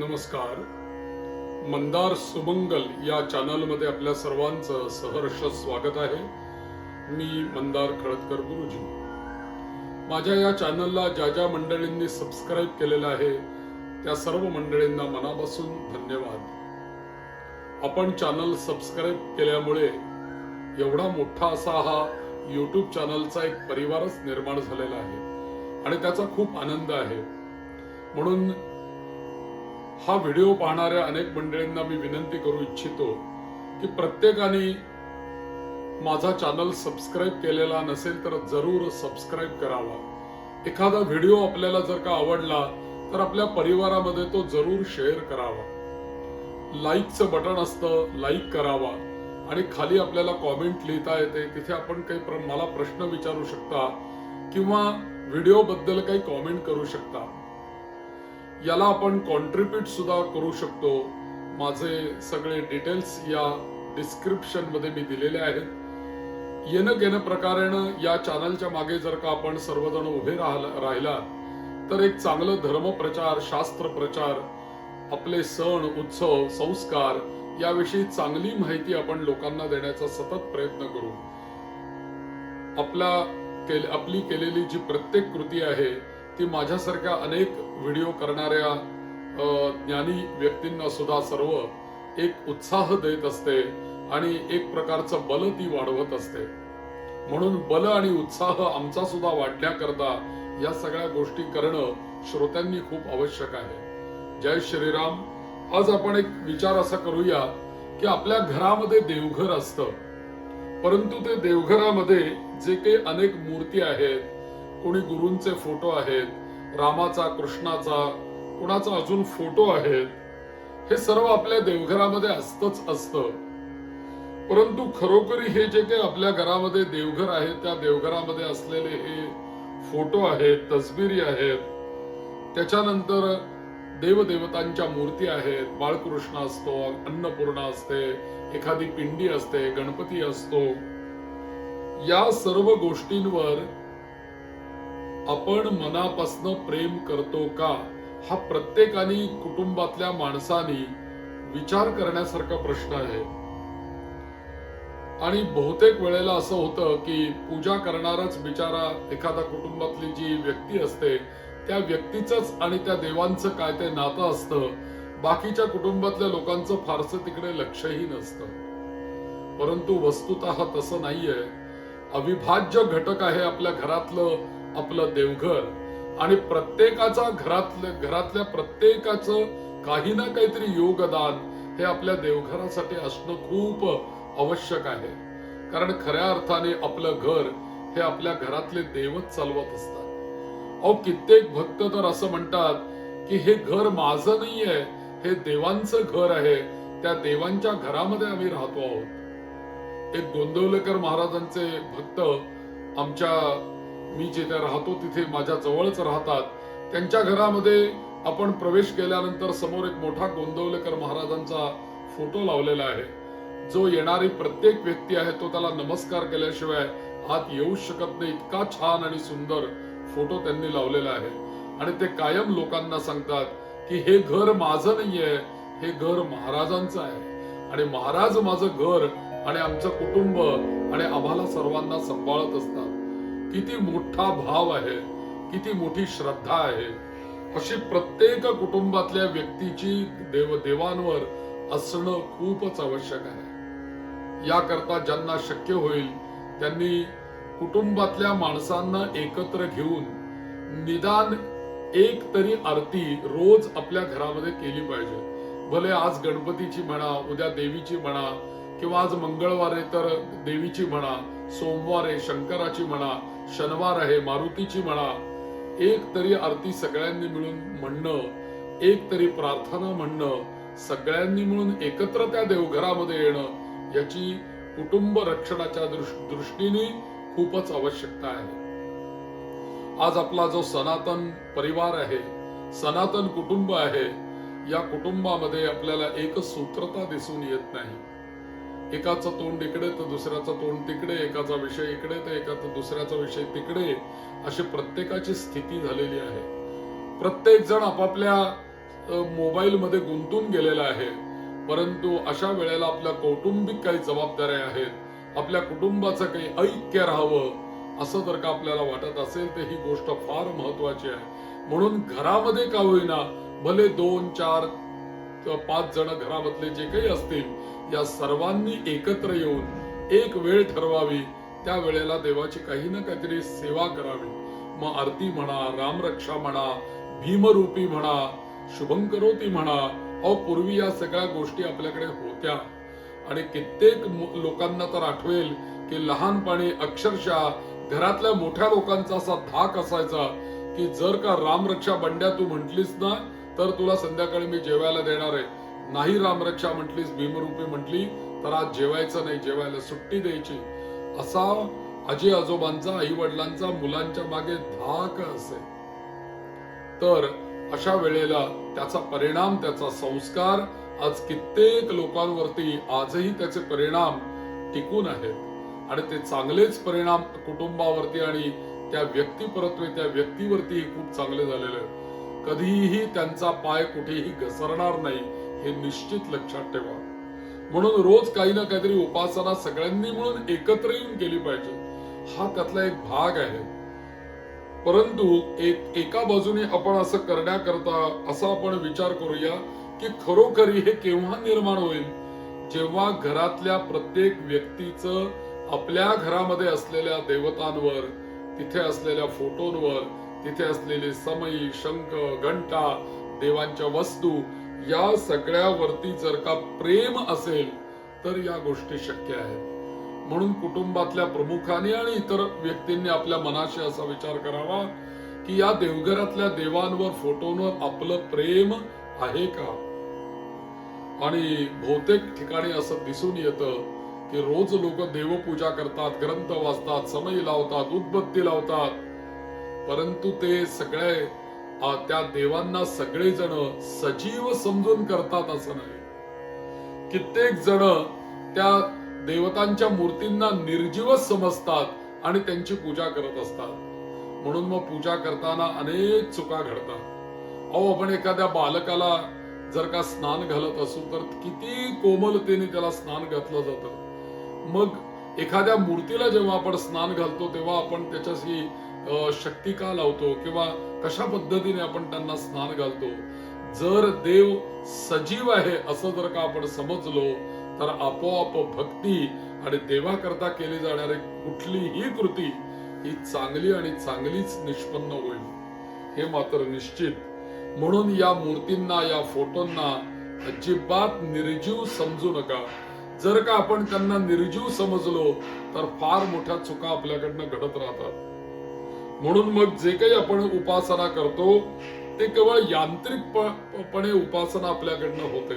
नमस्कार. मंदार सुमंगल या चॅनलमध्ये आपल्या सर्वांचं सहर्ष स्वागत आहे. मी मंदार खळदकर गुरुजी. माझ्या या चॅनलला ज्या ज्या मंडळींनी सबस्क्राईब केलेलं आहे त्या सर्व मंडळींना मनापासून धन्यवाद. आपण चॅनल सबस्क्राईब केल्यामुळे एवढा मोठा असा हा यूट्यूब चॅनलचा एक परिवारच निर्माण झालेला आहे. आणि त्याचा खूप आनंद आहे. म्हणून हा व्हिडिओ पाहणाऱ्या अनेक मंडळींना मी विनंती करू इच्छितो की प्रत्येकाने माझा चॅनल सबस्क्राईब केलेला नसेल तर जरूर सबस्क्राईब करावा. एखादा व्हिडिओ आपल्याला जर का आवडला तर आपल्या परिवारामध्ये तो जरूर शेअर करावा. लाईकचं बटन असतं लाईक करावा. आणि खाली आपल्याला कॉमेंट लिहिता येते. तिथे आपण काही प्र- मला प्रश्न विचारू शकता किंवा व्हिडिओबद्दल काही कॉमेंट करू शकता. याला आपण कॉन्ट्रीब्युट सुद्धा करू शकतो. माझे सगळे डिटेल्स या डिस्क्रिप्शनमध्ये मी दिलेले आहेत. येणं घेणं प्रकारेनं या चॅनलच्या मागे जर का आपण सर्वजण उभे राहिला राहिला तर एक चांगलं धर्मप्रचार शास्त्र प्रचार आपले सण उत्सव संस्कार याविषयी चांगली माहिती आपण लोकांना देण्याचा सतत प्रयत्न करू. आपला केल- आपली केलेली जी प्रत्येक कृती आहे ती माझ्यासारख्या अनेक व्हिडिओ करणाऱ्या ज्ञानी व्यक्तींना सुद्धा सर्व एक उत्साह देत असते आणि एक प्रकारचं बल ती वाढवत असते. म्हणून बल आणि उत्साह आमचा सुद्धा वाढण्याकरता या सगळ्या गोष्टी करणं श्रोत्यांनी खूप आवश्यक आहे. जय श्रीराम. आज आपण एक विचार असा करूया की आपल्या घरामध्ये देवघर असतं. परंतु ते देवघरामध्ये जे काही अनेक मूर्ती आहेत कोणी गुरूंचे फोटो आहेत रामाचा कृष्णाचा कुणाचा अजून फोटो आहेत हे सर्व आपल्या देवघरामध्ये असतच असतं. परंतु खरोखरी हे जे काही आपल्या घरामध्ये देवघर आहे त्या देवघरामध्ये असलेले हे फोटो आहेत तस्बिरी आहेत त्याच्यानंतर देवदेवतांच्या मूर्ती आहेत बाळकृष्ण असतो अन्नपूर्णा असते एखादी पिंडी असते गणपती असतो. या सर्व गोष्टींवर आपण मनापासनं प्रेम करतो का? हा प्रत्येकाने कुटुंबातल्या माणसाने विचार करण्यासारखा प्रश्न आहे. आणि बहुतेक वेळेला असं होतं की पूजा करणारच बिचारा एखादा कुटुंबातली जी व्यक्ती असते त्या व्यक्तीचंच आणि त्या देवांचं काय ते नातं असतं. बाकीच्या कुटुंबातल्या लोकांचं फारसं तिकडे लक्षही नसतं. परंतु वस्तुत तसं नाहीये. अविभाज्य घटक आहे आपल्या घरातलं आपलं देवघर. आणि प्रत्येकाचा घरातल्या घरातल्या प्रत्येकाचं काही ना काहीतरी योगदान हे आपल्या देवघरासाठी असणं खूप आवश्यक आहे. कारण खऱ्या अर्थाने आपलं घर हे आपल्या घरातले देवच चालवत असतात. अहो कित्येक भक्त तर असं म्हणतात की हे घर माझं नाहीये हे देवांचं घर आहे त्या देवांच्या घरामध्ये आम्ही राहतो आहोत. एक गोंदवलेकर महाराजांचे भक्त आमच्या मी जिथे राहतो तिथे माझ्या जवळच राहतात. त्यांच्या घरामध्ये आपण प्रवेश केल्यानंतर समोर एक मोठा गोंदवलेकर महाराजांचा फोटो लावलेला आहे. जो येणारी प्रत्येक व्यक्ती आहे तो त्याला नमस्कार केल्याशिवाय आत येऊ शकत नाही. इतका छान आणि सुंदर फोटो त्यांनी लावलेला आहे. आणि ते कायम लोकांना सांगतात की हे घर माझं नाहीये हे घर महाराजांचं आहे. आणि महाराज माझं घर आणि आमचं कुटुंब आणि आम्हाला सर्वांना सांभाळत असतात. किती मोठा भाव आहे किती मोठी श्रद्धा आहे. अशी प्रत्येक कुटुंबातल्या व्यक्तीची देव देवांवर असणं खूपच आवश्यक आहे. याकरता ज्यांना शक्य होईल त्यांनी कुटुंबातल्या माणसांना एकत्र घेऊन निदान एक तरी आरती रोज आपल्या घरामध्ये केली पाहिजे. भले आज गणपतीची म्हणा उद्या देवीची म्हणा किंवा आज मंगळवार आहे तर देवीची म्हणा सोमवार आहे शंकराची म्हणा शनिवार आहे मारुतीची म्हणा एक तरी आरती सगळ्यांनी मिळून म्हणणं एक तरी प्रार्थना म्हणणं सगळ्यांनी मिळून एकत्र त्या देवघरामध्ये येणं याची कुटुंब रक्षणाच्या दृष्टीने खूपच आवश्यकता आहे. आज आपला जो सनातन परिवार आहे सनातन कुटुंब आहे या कुटुंबामध्ये आपल्याला एकच सूत्रता दिसून येत नाही. एकाचं तोंड इकडे तर दुसऱ्याचं तोंड तिकडे एकाचा विषय इकडे तर एकाचा दुसऱ्याचा विषय तिकडे. अशी प्रत्येकाची स्थिती झालेली आहे. प्रत्येक जण आपापल्या मोबाईलमध्ये गुंतून गेलेला आहे. परंतु अशा वेळेला आपल्या कौटुंबिक काही जबाबदाऱ्या आहेत. आपल्या कुटुंबाचं काही ऐक्य राहावं असं जर का आपल्याला वाटत असेल तर ही गोष्ट फार महत्वाची आहे. म्हणून घरामध्ये का होईना भले दोन चार पाच जण घरामधले जे काही असतील या सर्वांनी एकत्र येऊन एक वेळ ठरवावी. त्या वेळेला देवाची काही ना काहीतरी सेवा करावी. मग आरती म्हणा रामरक्षा म्हणा भीमरूपी म्हणा शुभंकरोती म्हणा अ पूर्वी या सगळ्या गोष्टी आपल्याकडे होत्या. आणि कित्येक लोकांना तर आठवेल की लहानपणी अक्षरशः घरातल्या मोठ्या लोकांचा असा धाक असायचा की जर का रामरक्षा बंड्या तू म्हटलीस ना तर तुला संध्याकाळी मी जेवायला देणार आहे. नाही रामरक्षा म्हटलीस भीमरूपी म्हटली तर आज जेवायचं नाही जेवायला सुट्टी द्यायची. असा आजी आजोबांचा आई वडिलांचा मुलांच्या मागे धाक असे. तर अशा वेळेला त्याचा परिणाम त्याचा संस्कार आज कित्येक लोकांवरती आजही त्याचे परिणाम टिकून आहेत. आणि ते चांगलेच परिणाम कुटुंबावरती आणि त्या व्यक्तीपरत्वे त्या व्यक्तीवरती खूप चांगले झालेले कधीही त्यांचा पाय कुठेही घसरणार नाही. हे निश्चित लक्षात ठेवा. म्हणून रोज काही ना काहीतरी उपासना सगळ्यांनी म्हणून एकत्र येऊन केली पाहिजे. हा त्यातला एक भाग आहे. परंतु एक एका बाजूने आपण असं करण्याकरता असा आपण विचार करूया की खरोखरी हे केव्हा निर्माण होईल? जेव्हा घरातल्या प्रत्येक व्यक्तीचं आपल्या घरामध्ये असलेल्या देवतांवर तिथे असलेल्या फोटोंवर तिथे असलेले समयी शंख घंटा देवांच्या वस्तू या सगळ्यावरती जर का प्रेम असेल तर या गोष्टी शक्य आहेत. म्हणून कुटुंबातल्या प्रमुखांनी आणि इतर व्यक्तींनी आपल्या मनाशी असा विचार करावा की या देवघरातल्या देवांवर फोटोंवर आपलं प्रेम आहे का? आणि बहुतेक ठिकाणी असं दिसून येतं की रोज लोक देवपूजा करतात ग्रंथ वाचतात समय लावतात उदबत्ती लावतात. परंतु ते सगळे त्या देवांना सगळेजण सजीव समजून करतात असं नाही. कित्येक जण त्या देवतांच्या मूर्तींना निर्जीवच समजतात आणि त्यांची पूजा करत असतात. म्हणून मग पूजा करताना अनेक चुका घडतात. अहो आपण एखाद्या बालकाला जर का स्नान घालत असू तर किती कोमलतेने त्याला स्नान घातलं जातं. मग एखाद्या मूर्तीला जेव्हा आपण स्नान घालतो तेव्हा आपण त्याच्याशी शक्ती का लावतो? किंवा कशा पद्धतीने आपण त्यांना स्नान घालतो? जर देव सजीव आहे असं जर का आपण समजलो तर आपोआप भक्ती आणि देवाकरता केली जाणारी कुठलीही कृती ही चांगली आणि चांगलीच निष्पन्न होईल. हे मात्र निश्चित. म्हणून या मूर्तींना या फोटोंना अजिबात निर्जीव समजू नका. जर का आपण त्यांना निर्जीव समजलो तर फार मोठ्या चुका आपल्याकडनं घडत राहतात. म्हणून मग जे काही आपण उपासना करतो ते केवळ यांत्रिकपणे उपासना आपल्याकडनं होते.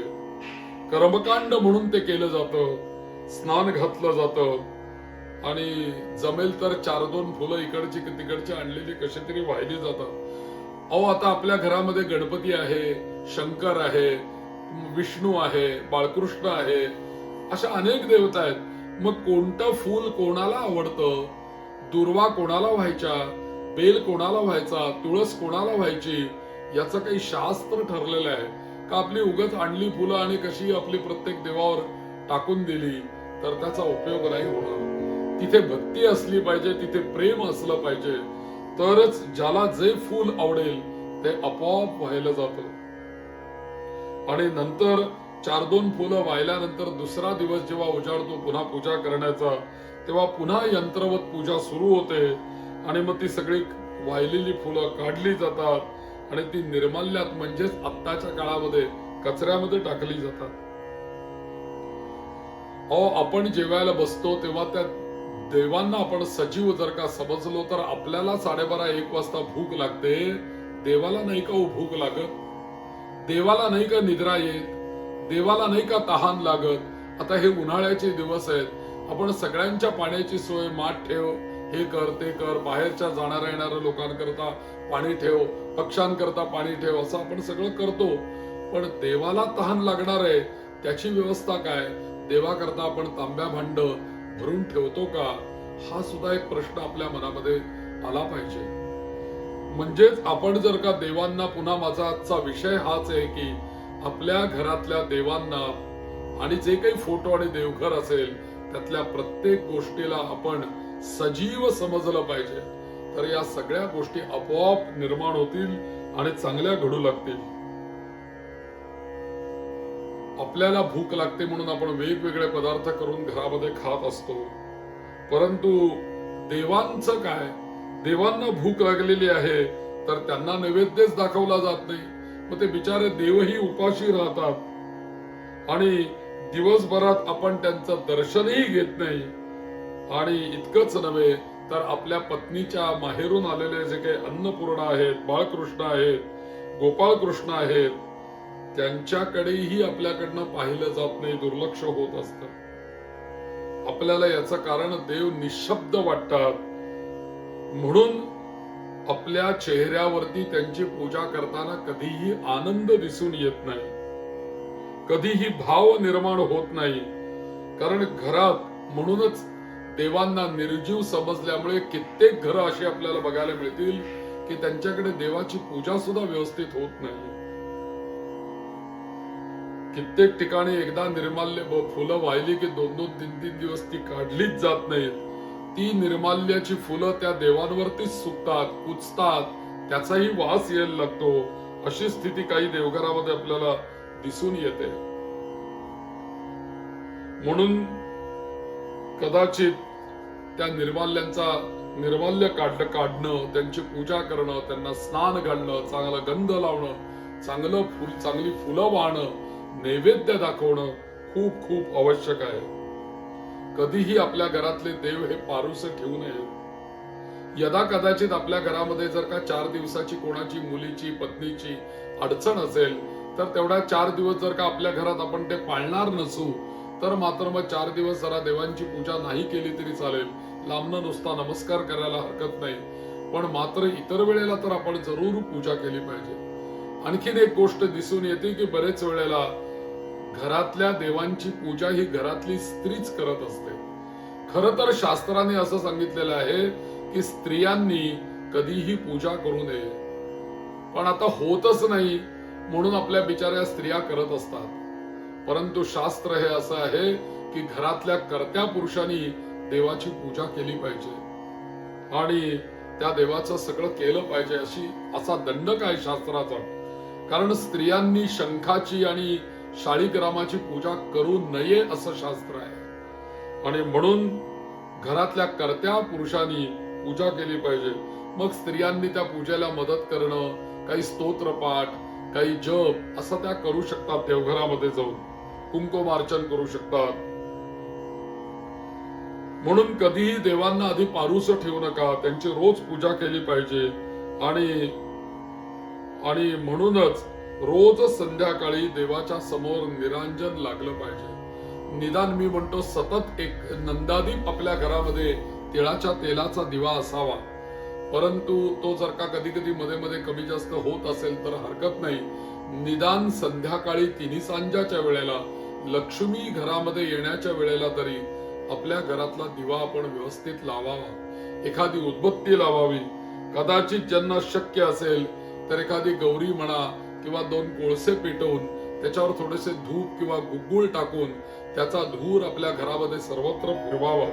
कर्मकांड म्हणून ते केलं जातं स्नान घातलं जातं आणि जमेल तर चार दोन फुलं इकडची तिकडची आणलेली कशी तरी वाहिली जातात. अहो आता आपल्या घरामध्ये गणपती आहे शंकर आहे विष्णू आहे बाळकृष्ण आहे अशा अनेक देवता आहेत. मग कोणतं फूल कोणाला आवडतं? दुर्वा कोणाला व्हायच्या? बेल कोणाला व्हायचा तुळस कोणाला व्हायची याचं काही शास्त्र ठरलेलं आहे. का आपली उगत आणली फुलं आणि कशी आपली प्रत्येक देवावर टाकून दिली तर त्याचा उपयोग नाही होणार. तिथे भक्ती असली पाहिजे तिथे प्रेम असलं पाहिजे तरच ज्याला जे फूल आवडेल ते आपोआप व्हायला जात. आणि नंतर चार दोन फुलं वाहिल्यानंतर दुसरा दिवस जेव्हा उजाडतो पुन्हा पूजा करण्याचा तेव्हा पुन्हा यंत्रवत पूजा सुरू होते. आणि मग ती सगळी वाहिलेली फुलं काढली जातात आणि ती निर्माल्यात म्हणजेच आत्ताच्या काळामध्ये कचऱ्यामध्ये टाकली जातात. अहो आपण जेवायला बसतो तेव्हा त्या देवांना आपण सजीव जर का समजलो तर आपल्याला साडेबारा एक वाजता भूक लागते. देवाला नाही का हो भूक लागत? देवाला नाही का निद्रा येत? देवाला नाही का तहान लागत? आता हे उन्हाळ्याचे दिवस आहेत. आपण सगळ्यांच्या पाण्याची सोय माठ ठेव. हे कर ते कर. बाहेरच्या जाणाऱ्या येणाऱ्या लोकांकरता पाणी ठेव पक्ष्यांकरता पाणी ठेव असं आपण सगळं करतो. पण देवाला तहान लागणार आहे त्याची व्यवस्था काय? देवाकरता आपण तांब्या भांड भरून ठेवतो का? हा सुद्धा एक प्रश्न आपल्या मनामध्ये आला पाहिजे. म्हणजेच आपण जर का देवांना पुन्हा माझा आजचा विषय हाच आहे की आपल्या घरातल्या देवांना आणि जे काही फोटो आणि देवघर असेल त्यातल्या प्रत्येक गोष्टीला आपण सजीव समजलं पाहिजे. तर या सगळ्या गोष्टी आपोआप निर्माण होतील आणि चांगल्या घडू लागतील. आपल्याला भूक लागते म्हणून आपण वेगवेगळे पदार्थ करून घरामध्ये खात असतो. परंतु देवांचं काय? देवांना भूक लागलेली आहे तर त्यांना नैवेद्यच दाखवला जात नाही. मग ते बिचारे देवही उपाशी राहतात. आणि दिवसभरात आपण त्यांचं दर्शनही घेत नाही. आणि इतकंच नव्हे तर आपल्या पत्नीच्या माहेरून आलेले जे काही अन्नपूर्णा आहेत बाळकृष्ण आहेत गोपाळकृष्ण आहेत त्यांच्याकडेही आपल्याकडनं पाहिलं जात नाही दुर्लक्ष होत असत. आपल्याला याचं कारण देव निशब्द वाटतात. म्हणून आपल्या चेहऱ्यावरती त्यांची पूजा करताना कधीही आनंद दिसून येत नाही. कधीही भाव निर्माण होत नाही. कारण घरात म्हणूनच देवांना निर्जीव समजल्यामुळे कित्येक घरं अशी आपल्याला बघायला मिळतील की त्यांच्याकडे देवाची पूजा सुद्धा व्यवस्थित होत नाही. कित्येक ठिकाणी एकदा निर्माल्य फुलं वाहिली की दोन दोन तीन तीन दिवस ती काढलीच जात नाहीत. ती निर्माल्याची फुलं त्या देवांवरतीच सुकतात कुचतात त्याचाही वास यायला लागतो. अशी स्थिती काही देवघरामध्ये आपल्याला दिसून येते. म्हणून कदाचित त्या निर्माल्यांचा निर्माल्य काढणं काढणं त्यांची पूजा करणं त्यांना स्नान घालणं चांगला गंध लावणं चांगलं फुल चांगली फुलं वाहणं नैवेद्य दाखवणं खूप खूप आवश्यक आहे. कधीही आपल्या घरातले देव हे पारुस ठेवू नये. यदा कदाचित आपल्या घरामध्ये जर का चार दिवसाची कोणाची मुलीची पत्नीची अडचण असेल तर तेवढ्या चार दिवस जर का आपल्या घरात आपण ते पाळणार नसू तर मात्र मग चार दिवस जरा देवांची पूजा नाही केली तरी चालेल. लांबनं नुसता नमस्कार करायला हरकत नाही. पण मात्र इतर वेळेला तर आपण जरूर पूजा केली पाहिजे. आणखीन एक गोष्ट दिसून येते की बरेच वेळेला घरातल्या देवांची पूजा ही घरातली स्त्रीच करत असते. खर तर शास्त्राने असं सांगितलेलं आहे की स्त्रियांनी कधीही पूजा करू नये. पण आता होतच नाही म्हणून आपल्या बिचाऱ्या स्त्रिया करत असतात. परंतु शास्त्र हे असं आहे की घरातल्या कर्त्या पुरुषांनी देवाची पूजा केली पाहिजे. आणि त्या देवाचं सगळं केलं पाहिजे अशी असा दंडक आहे शास्त्राचा? कारण स्त्रियांनी शंखाची आणि शाळीग्रामाची पूजा करू नये असं शास्त्र आहे. आणि म्हणून घरातल्या कर्त्या पुरुषांनी पूजा केली पाहिजे. मग स्त्रियांनी त्या पूजेला मदत करणं काही स्तोत्रपाठ काही जप असं त्या करू शकतात देवघरामध्ये जाऊन. कुंकुमार्चन करू शकतात. म्हणून कधीही देवांना आधी पारूस ठेवू नका. त्यांची रोज पूजा केली पाहिजे. आणि आणि म्हणूनच रोज संध्याकाळी देवाच्या समोर निरांजन लागलं पाहिजे. निदान मी म्हणतो सतत एक नंदादीप आपल्या घरामध्ये तिळाच्या तेलाचा दिवा असावा. परंतु तो जर का कधी कधी मध्ये मध्ये कमी जास्त होत असेल तर हरकत नाही. निदान संध्याकाळी तिन्ही सांजाच्या वेळेला लक्ष्मी घरामध्ये येण्याच्या वेळेला तरी आपल्या घरातला दिवा आपण व्यवस्थित लावावा. एखादी उदबत्ती लावावी. कदाचित ज्यांना शक्य असेल तर एखादी गौरी म्हणा किंवा दोन कोळसे पेटवून त्याच्यावर थोडेसे धूप किंवा गुगुळ टाकून त्याचा धूर आपल्या घरामध्ये सर्वत्र फिरवावा.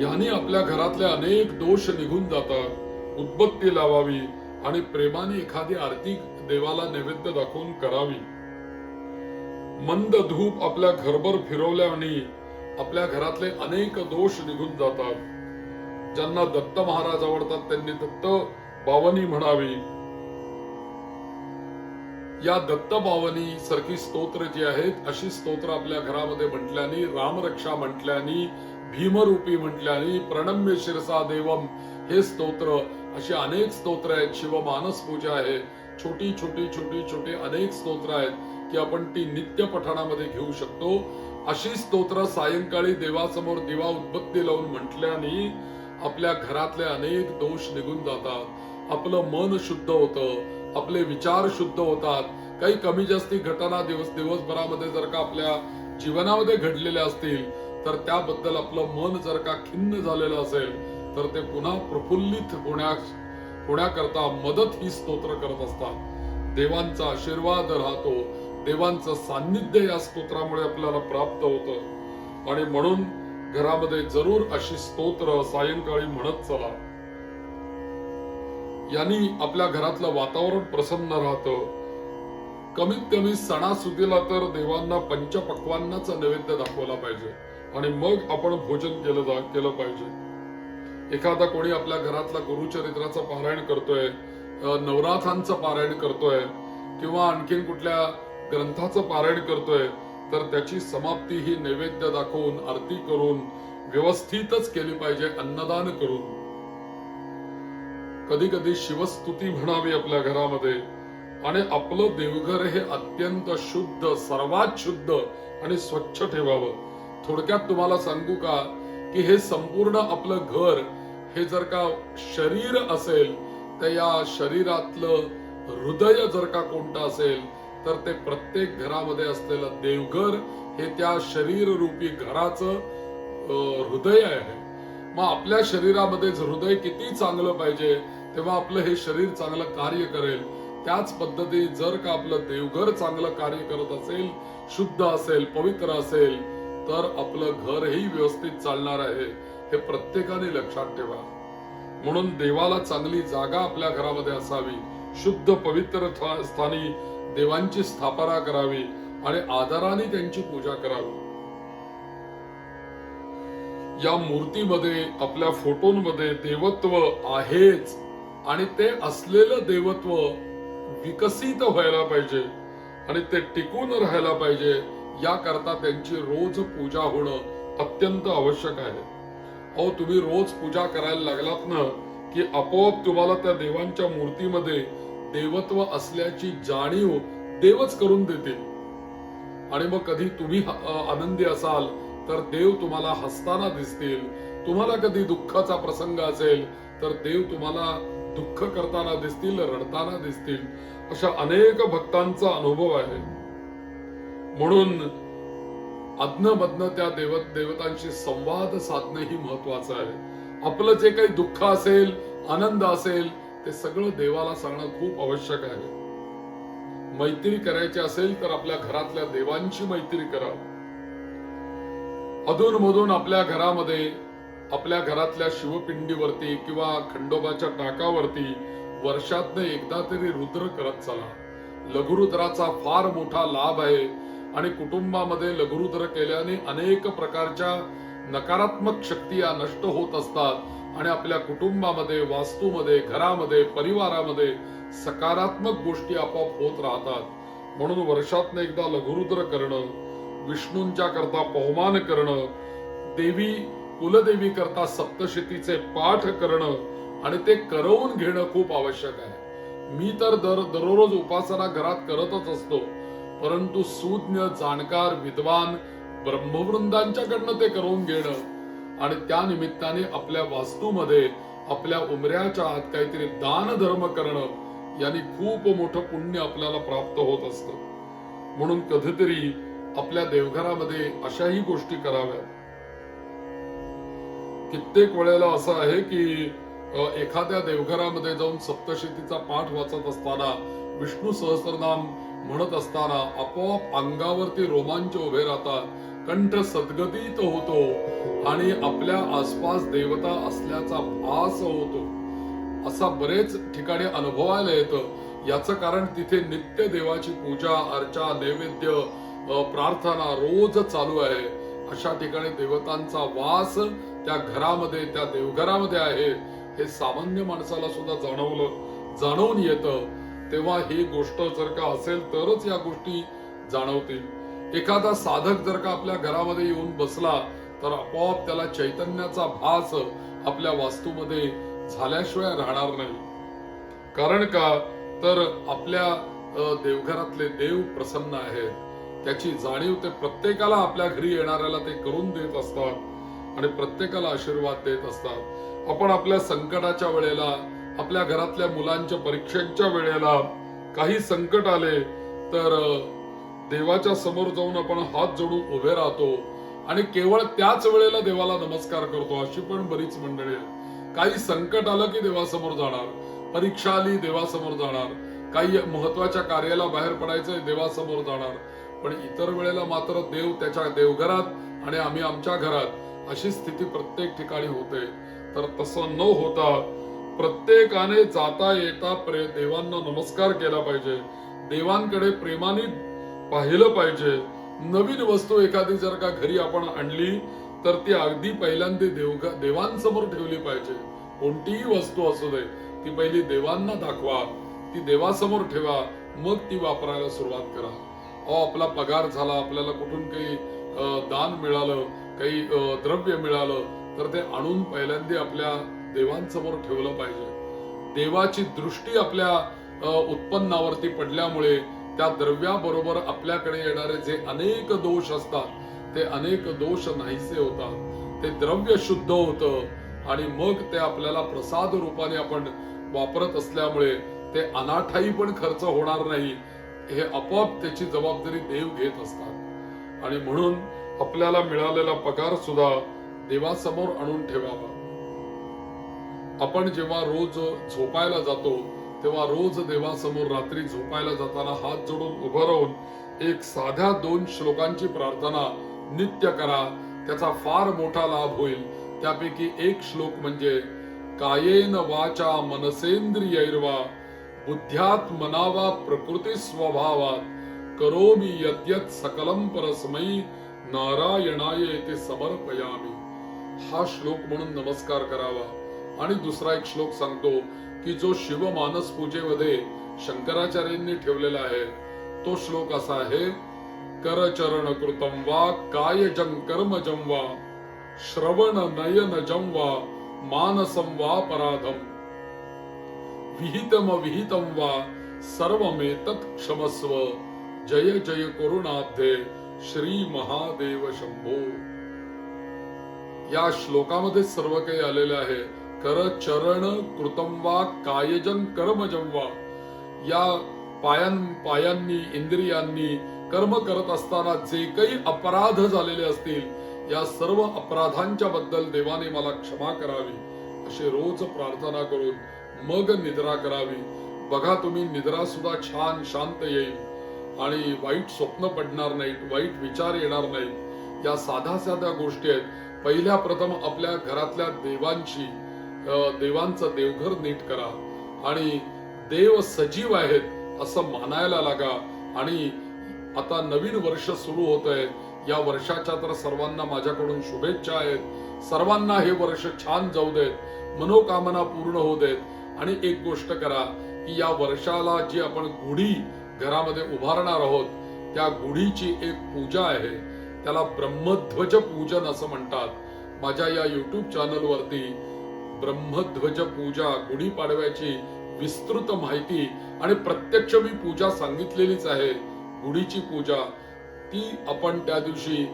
याने आपल्या घरातले अनेक दोष निघून जातात. उदबत्ती लावावी आणि प्रेमाने एखादी आरती देवाला नैवेद्य दाखवून करावी. मंद धूप आपल्या घरभर फिरवल्याने आपल्या घरातले अनेक दोष निघून जातात. ज्यांना दत्त महाराज आवडतात त्यांनी दत्त बावनी म्हणावी. या दत्त बावनी सारखी स्तोत्र जी आहेत अशी स्तोत्र आपल्या घरामध्ये म्हटल्याने रामरक्षा म्हटल्याने भीमरूपी म्हटल्याने प्रणम्य शिरसा देवम हे स्तोत्र अशी अनेक स्तोत्र आहेत. शिवमानस पूजा आहे. छोटी छोटी छोटी छोटी अनेक स्तोत्र आहेत. की आपण ती नित्य पठाणामध्ये घेऊ शकतो. अशी स्तोत्र सायंकाळी देवासमोर दिवा उदबत्ती लावून म्हटल्याने आपल्या घरातले अनेक दोष निघून जातात. आपलं मन शुद्ध होतं आपले विचार शुद्ध होतात. काही कमी जास्ती घटना दिवस दिवसभरामध्ये जर का आपल्या जीवनामध्ये घडलेल्या असतील तर त्याबद्दल आपलं मन जर का खिन्न झालेलं असेल तर ते पुन्हा प्रफुल्लित होण्यास होण्याकरता मदत ही स्तोत्र करत असतात. देवांचा आशीर्वाद राहतो. देवांचं सान्निध्य या स्तोत्रामुळे आपल्याला प्राप्त होतं. आणि म्हणून घरामध्ये जरूर अशी स्तोत्र सायंकाळी म्हणत चला. यांनी आपल्या घरातलं वातावरण प्रसन्न राहतं. कमीत कमी सणासुदीला तर देवांना पंचपक्वांनाचा नैवेद्य दाखवला पाहिजे. आणि मग आपण भोजन केलं जा केलं पाहिजे. एखादा कोणी आपल्या घरातला गुरुचरित्राचं पारायण करतोय नवराथांचं पारायण करतोय किंवा आणखीन कुठल्या ग्रंथाचं पारायण करतोय तर त्याची समाप्ती ही नैवेद्य दाखवून आरती करून व्यवस्थितच केली पाहिजे अन्नदान करून. कधी कधी शिवस्तुती म्हणावी आपल्या घरामध्ये आणि आपलं देवघर हे अत्यंत शुद्ध सर्वात शुद्ध आणि स्वच्छ ठेवावं. थोडक्यात तुम्हाला सांगू का की हे संपूर्ण आपलं घर हे जर का शरीर असेल तर या शरीरातलं हृदय जर का कोणतं असेल तर ते प्रत्येक घरामध्ये असलेलं देवघर हे त्या शरीर रूपी घराचं हृदय आहे. मग आपल्या शरीरामध्ये हृदय किती चांगलं पाहिजे तेव्हा आपलं हे शरीर चांगलं कार्य करेल. त्याच पद्धती जर का आपलं देवघर चांगलं कार्य करत असेल शुद्ध असेल पवित्र असेल तर आपलं घरही व्यवस्थित चालणार आहे हे प्रत्येकाने लक्षात ठेवा. म्हणून देवाला चांगली जागा आपल्या घरामध्ये असावी. शुद्ध पवित्र था- स्थानी देवांची स्थापना करावी आणि आदराने त्यांची पूजा करावी. या मूर्तीमध्ये आपल्या फोटोंमध्ये देवत्व आहेच आणि ते असलेलं देवत्व विकसित व्हायला पाहिजे आणि ते टिकून राहायला पाहिजे याकरता त्यांची रोज पूजा होणं अत्यंत आवश्यक आहे. अहो तुम्ही रोज पूजा करायला लागलात ना की आपोआप तुम्हाला त्या देवांच्या मूर्तीमध्ये देवत्व असल्याची जाणीव देवच करून देतील आणि मग कधी तुम्ही आनंदी असाल तर देव तुम्हाला हसताना दिसतील. तुम्हाला कधी दुःखाचा प्रसंग असेल तर देव तुम्हाला दुःख करताना दिसतील रडताना दिसतील. अशा अनेक भक्तांचा अनुभव आहे. म्हणून अज्ञमधन त्या देव देवतांशी संवाद साधणे ही महत्वाचं आहे. आपलं जे काही दुःख असेल आनंद असेल ते सगळं देवाला सांगणं खूप आवश्यक आहे. मैत्री करायची असेल तर आपल्या घरातल्या देवांची मैत्री करा अधूनमधून आपल्या घरामध्ये आपल्या घरातल्या शिवपिंडीवरती किंवा खंडोबाच्या टाकावरती वर्षातनं एकदा तरी रुद्र करत चला. लघुरुद्राचा फार मोठा लाभ आहे आणि कुटुंबामध्ये लघुरुद्र केल्याने अनेक प्रकारच्या नकारात्मक शक्ती या नष्ट होत असतात. आणि आपल्या कुटुंबामध्ये वास्तूमध्ये घरामध्ये परिवारामध्ये सकारात्मक गोष्टी आपोआप होत राहतात. म्हणून वर्षातनं एकदा लघुरुद्र करणं विष्णूंच्या करता पवमान करणं देवी कुलदेवी करता सप्तशतीचे पाठ करणं आणि ते करवून घेणं खूप आवश्यक आहे. मी तर दर दररोज उपासना घरात करतच असतो. परंतु सुज्ञ जाणकार विद्वान ब्रह्मवृंदांच्याकडनं ते करून घेणं आणि त्या निमित्ताने आपल्या वास्तूमध्ये आपल्या उमऱ्याच्या आत काहीतरी दान धर्म करणं यांनी खूप मोठं पुण्य आपल्याला प्राप्त होत असत. म्हणून कधीतरी आपल्या देवघरामध्ये अशाही गोष्टी कराव्यात. कित्येक वेळेला असं आहे की एखाद्या देवघरामध्ये जाऊन सप्तशतीचा पाठ वाचत असताना विष्णू सहस्रनाम म्हणत असताना आपोआप अंगावरती रोमांच उभे राहतात. कंठ सद्गतीत होतो आणि आपल्या आसपास देवता असल्याचा भास होतो. असा बरेच ठिकाणी अनुभवायला येतं. याचं कारण तिथे नित्य देवाची पूजा अर्चा नैवेद्य प्रार्थना रोज चालू आहे. अशा ठिकाणी देवतांचा वास त्या घरामध्ये त्या देवघरामध्ये आहे. हे सामान्य माणसाला सुद्धा जाणवलं जाणवून येतं. तेव्हा ही गोष्ट जर का असेल तरच या गोष्टी जाणवतील. एखादा साधक जर का आपल्या घरामध्ये येऊन बसला तर आपोआप त्याला चैतन्याचा भास आपल्या वास्तूमध्ये झाल्याशिवाय राहणार नाही. कारण का? तर आपल्या देवघरातले देव प्रसन्न आहेत. त्याची जाणीव ते प्रत्येकाला आपल्या घरी येणाऱ्याला ते करून देत असतात आणि प्रत्येकाला आशीर्वाद देत असतात. आपण आपल्या संकटाच्या वेळेला आपल्या घरातल्या मुलांच्या परीक्षांच्या वेळेला काही संकट आले तर देवाच्या समोर जाऊन आपण हात जोडून उभे राहतो आणि केवळ त्याच वेळेला देवाला नमस्कार करतो अशी पण बरीच मंडळी आहेत. काही संकट आलं की देवासमोर जाणार परीक्षा आली देवासमोर जाणार. काही महत्त्वाच्या कार्याला बाहेर पडायचंय देवासमोर जाणार. पण इतर वेळेला मात्र देव त्याच्या देवघरात आणि आम्ही आमच्या घरात अशी स्थिती प्रत्येक ठिकाणी होते. तर तसं न होता प्रत्येकाने जाता येता देवांना नमस्कार केला पाहिजे. देवांकडे प्रेमाने पाहिलं पाहिजे. नवीन वस्तू एखादी जर का घरी आपण आणली तर ती अगदी पहिल्यांदा देव देवांसमोर ठेवली पाहिजे. कोणतीही वस्तू असू दे ती पहिली देवांना दाखवा ती देवासमोर ठेवा मग ती वापरायला सुरुवात करा. अहो आपला पगार झाला आपल्याला कुठून काही दान मिळालं काही द्रव्य मिळालं तर ते आणून पहिल्यांदा आपल्या देवांसमोर ठेवलं पाहिजे. देवाची दृष्टी आपल्या अं, उत्पन्नावरती पडल्यामुळे त्या द्रव्याबरोबर आपल्याकडे येणारे जे अनेक दोष असतात ते अनेक दोष नाहीसे होतात. ते द्रव्य शुद्ध होतं आणि मग ते आपल्याला प्रसाद रूपाने आपण वापरत असल्यामुळे ते अनाठाई पण खर्च होणार नाही हे आपोआप त्याची जबाबदारी देव घेत असतात. आणि म्हणून आपल्याला मिळालेला पगार सुद्धा देवासमोर आणून ठेवावा. आपण जेव्हा रोज झोपायला जातो तेव्हा रोज देवासमोर रात्री झोपायला जाताना हात जोडून उभं राहून एक साध्या दोन श्लोकांची प्रार्थना नित्य करा. त्याचा फार मोठा लाभ होईल. त्यापैकी एक श्लोक म्हणजे कायेन वाचा मनसेंद्रियैर्वा बुद्ध्यात मनावा प्रकृती स्वभावात करोमी यद्यत सकलम परस्मयी नारायणाय ते समर्पयामी. हा श्लोक म्हणून नमस्कार करावा. आणि दुसरा एक श्लोक सांगतो की जो शिवमानस पूजेमध्ये शंकराचार्यांनी ठेवलेला आहे तो श्लोक असा आहे करचरण कृतम वा कायजं कर्मजं वा श्रवण नयन वा मानसं वा पराधम। विहितम विहितम वा सर्वमेतत् क्षमस्व। जय जय करुणाध्ये श्री महादेव शंभो। या श्लोकामध्ये सर्व काही आलेले आहे. कर चरण कृतम वा कायजन कर्मजं वा. या पायां पायांनी इंद्रियांनी कर्म करत असताना जे काही अपराध झालेले असतील या सर्व अपराधांच्या बद्दल देवाने मला क्षमा करावी. असे रोज प्रार्थना करून मग निद्रा करावी. बघा तुम्ही निद्रा सुद्धा छान शांत येईल. आणि वाईट स्वप्न पडणार नाहीत वाईट विचार येणार नाहीत. या साध्या साध्या गोष्टी आहेत. पहिल्या प्रथम आपल्या घरातल्या देवांची देवांचं देवघर नीट करा. आणि देव सजीव आहेत असं मानायला लागा. आणि आता नवीन वर्ष सुरू होत आहे या वर्षाच्या तर सर्वांना माझ्याकडून शुभेच्छा आहेत. सर्वांना हे वर्ष छान जाऊ देत. मनोकामना पूर्ण होऊ देत. आणि एक गोष्ट करा की या वर्षाला जी आपण गुढी घरामध्ये उभारणार आहोत त्या गुढीची एक पूजा आहे. त्याला ब्रह्मध्वज पूजन असं म्हणतात. माझ्या या युट्यूब चॅनलवरती ब्रह्मध्वज पूजा गुढीपाडव्याची विस्तृत माहिती आणि प्रत्यक्ष मी पूजा सांगितलेलीच आहे. गुढीची पूजा ती आपण त्या दिवशी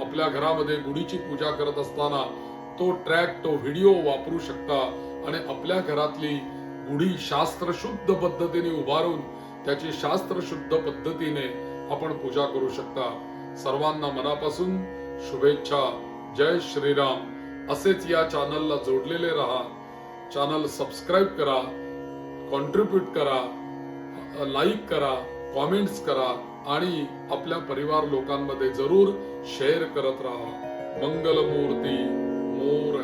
आपल्या घरामध्ये गुढीची पूजा करत असताना तो ट्रॅक तो व्हिडिओ वापरू शकता आणि आपल्या घरातली गुढी शास्त्रशुद्ध पद्धतीने उभारून त्याची शास्त्रशुद्ध पद्धतीने आपण पूजा करू शकता. सर्वांना मनापासून शुभेच्छा. जय श्रीराम. असेच या चॅनलला जोडलेले राहा. चॅनल सबस्क्राईब करा कॉन्ट्रीब्यूट करा लाईक करा कॉमेंट्स करा आणि आपल्या परिवार लोकांमध्ये जरूर शेअर करत राहा. मंगलमूर्ती मोर